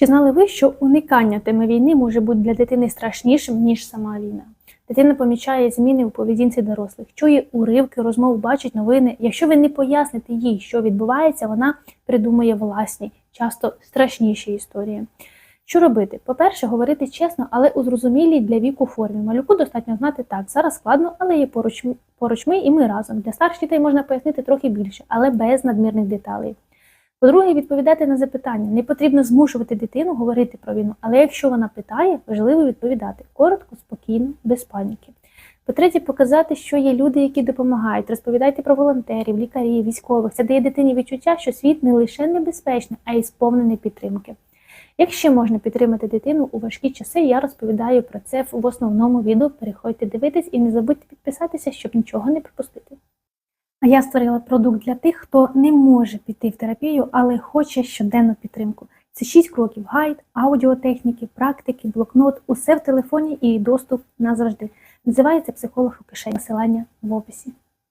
Чи знали ви, що уникання теми війни може бути для дитини страшнішим, ніж сама війна? Дитина помічає зміни у поведінці дорослих, чує уривки розмов, бачить новини. Якщо ви не поясните їй, що відбувається, вона придумує власні, часто страшніші історії. Що робити? По-перше, говорити чесно, але у зрозумілій для віку формі. Малюку достатньо знати так, зараз складно, але є поруч, поруч ми і ми разом. Для старших дітей можна пояснити трохи більше, але без надмірних деталей. По-друге, відповідати на запитання. Не потрібно змушувати дитину говорити про війну, але якщо вона питає, важливо відповідати коротко, спокійно, без паніки. По-третє, показати, що є люди, які допомагають. Розповідайте про волонтерів, лікарів, військових. Це дає дитині відчуття, що світ не лише небезпечний, а й сповнений підтримки. Як ще можна підтримати дитину у важкі часи, я розповідаю про це в основному відео. Переходьте дивитись і не забудьте підписатися, щоб нічого не пропустити. А я створила продукт для тих, хто не може піти в терапію, але хоче щоденну підтримку. Це 6 кроків: гайд, аудіотехніки, практики, блокнот, усе в телефоні і доступ назавжди. Називається психолог у кишені. Посилання в описі.